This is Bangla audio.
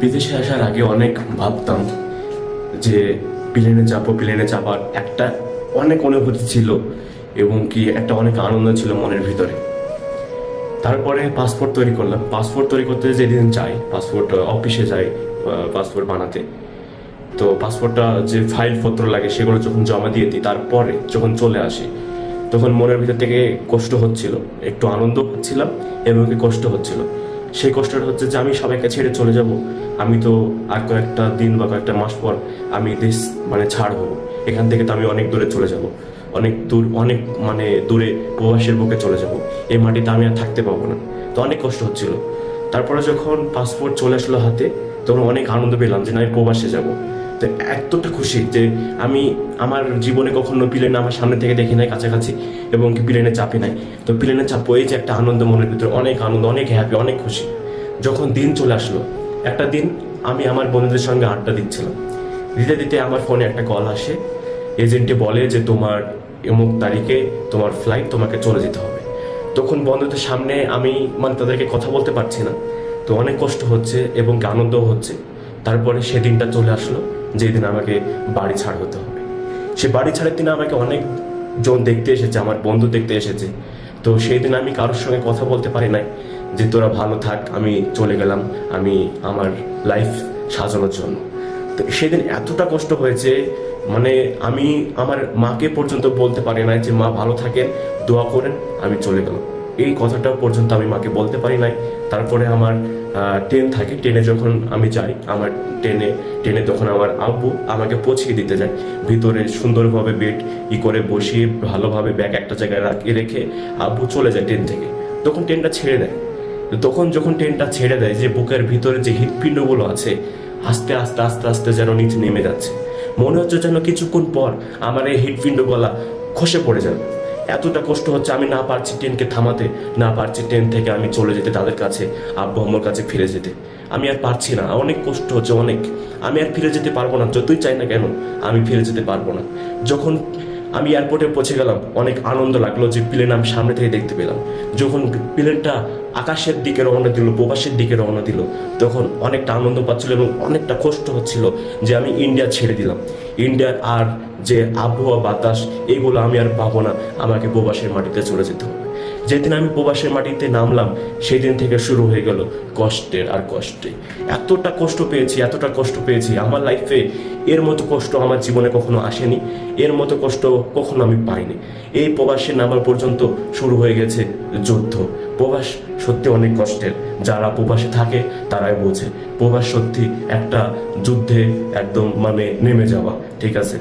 বিদেশে আসার আগে অনেক ভাবতাম যে প্লেনে চাপো প্লেনে চাপার একটা অনেক অনুভূতি ছিল এবং কি একটা অনেক আনন্দ ছিল মনের ভিতরে। তারপরে পাসপোর্ট তৈরি করলাম। পাসপোর্ট তৈরি করতে যেদিন যাই পাসপোর্ট অফিসে যাই পাসপোর্ট বানাতে। তো পাসপোর্টটা যে ফাইলপত্র লাগে সেগুলো যখন জমা দিয়ে দিই, তারপরে যখন চলে আসি, তখন মনের ভিতর থেকে কষ্ট হচ্ছিল। একটু আনন্দ হচ্ছিলাম এবং কষ্ট হচ্ছিল। সেই কষ্টটা হচ্ছে যে আমি সবাইকে ছেড়ে চলে যাব। আমি তো আর কয়েকটা দিন বা কয়েকটা মাস পর আমি দেশ মানে ছাড় হব। এখান থেকে তো আমি অনেক দূরে চলে যাব। অনেক দূর, অনেক মানে দূরে প্রবাসের বুকে চলে যাব। এই মাটিতে আমি আর থাকতে পাবো না। তো অনেক কষ্ট হচ্ছিল। তারপরে যখন পাসপোর্ট চলে আসলো হাতে তখন অনেক আনন্দ পেলাম যে না, আমি প্রবাসে যাব। তো এতটা খুশি যে আমি আমার জীবনে কখনো প্লেন আমার সামনে থেকে দেখি নাই কাছাকাছি এবং প্লেনে চাপি নাই। তো প্লেনে চাপো এই যে একটা আনন্দ মনের ভিতরে অনেক আনন্দ, অনেক হ্যাপি অনেক খুশি। যখন দিন চলে আসলো, একটা দিন আমি আমার বন্ধুদের সঙ্গে আড্ডা দিচ্ছিলাম। দিতে দিতে আমার ফোনে একটা কল আসে, এজেন্টে বলে যে তোমার অমুক তারিখে তোমার ফ্লাইট তোমাকে চলে যেতে হবে। তখন বন্ধুদের সামনে আমি মানে তাদেরকে কথা বলতে পারছি না। তো অনেক কষ্ট হচ্ছে এবং আনন্দও হচ্ছে। তারপরে সেদিনটা চলে আসলো, যেদিন আমাকে বাড়ি ছাড় হতে হবে। সে বাড়ি ছাড়ের দিনে আমাকে অনেক জন দেখতে এসেছে, আমার বন্ধু দেখতে এসেছে। তো সেই দিন আমি কারোর সঙ্গে কথা বলতে পারি নাই যে, তোরা ভালো থাক, আমি চলে গেলাম, আমি আমার লাইফ সাজানোর জন্য। তো সেদিন এতটা কষ্ট হয়েছে মানে আমি আমার মাকে পর্যন্ত বলতে পারি না যে, মা ভালো থাকেন, দোয়া করেন, আমি চলে গেলাম। এই কথাটা পর্যন্ত আমি মাকে বলতে পারি নাই। তারপরে আমার ট্রেন থাকে। ট্রেনে যখন আমি যাই, আমার ট্রেনে ট্রেনে তখন আমার আব্বু আমাকে পৌঁছিয়ে দিতে যায়। ভিতরে সুন্দরভাবে বেড ই করে বসিয়ে, ভালোভাবে ব্যাগ একটা জায়গায় রেখে আব্বু চলে যায় ট্রেন থেকে। তখন ট্রেনটা ছেড়ে দেয়। তখন যখন ট্রেনটা ছেড়ে দেয়, যে বুকের ভিতরে যে হৃৎপিণ্ডগুলো আছে, আস্তে আস্তে আস্তে আস্তে যেন নিচে নেমে যাচ্ছে। মনে হচ্ছে যেন কিছুক্ষণ পর আমার এই হৃৎপিণ্ডগুলা খসে পড়ে যাবে। এতটা কষ্ট হচ্ছে আমি না পারছি ট্রেনকে থামাতে, না পারছি ট্রেন থেকে আমি চলে যেতে তাদের কাছে, আব্বু আম্মুর কাছে ফিরে যেতে। আমি আর পারছি না, অনেক কষ্ট হচ্ছে, অনেক। আমি আর ফিরে যেতে পারব না, যতই চাই না কেন, আমি ফিরে যেতে পারব না। যখন আমি এয়ারপোর্টে পৌঁছে গেলাম। অনেক আনন্দ লাগল যে প্লেন আমি সামনে থেকে দেখতে পেলাম। যখন প্লেনটা আকাশের দিকে রওনা দিল, প্রবাসের দিকে রওনা দিল, তখন অনেকটা আনন্দ পাচ্ছিল এবং অনেকটা কষ্ট হচ্ছিল যে আমি ইন্ডিয়া ছেড়ে দিলাম। ইন্ডিয়ার আর যে আবহাওয়া বাতাস, এগুলো আমি আর পাবো না। আমাকে প্রবাসের মাটিতে চলে যেতে হবে। যেদিন আমি প্রবাসের মাটিতে নামলাম সেই দিন থেকে শুরু হয়ে গেল কষ্টের আর কষ্টে। এতটা কষ্ট পেয়েছি, এতটা কষ্ট পেয়েছি আমার লাইফে এর মতো কষ্ট আমার জীবনে কখনো আসেনি, এর মতো কষ্ট কখনো আমি পাইনি। এই প্রবাসে নামার পর্যন্ত শুরু হয়ে গেছে যুদ্ধ। প্রবাস সত্যি অনেক কষ্টের। যারা প্রবাসে থাকে, তারাই বোঝে। প্রবাস সত্যি একটা যুদ্ধে একদম মানে নেমে যাওয়া, ঠিক আছে?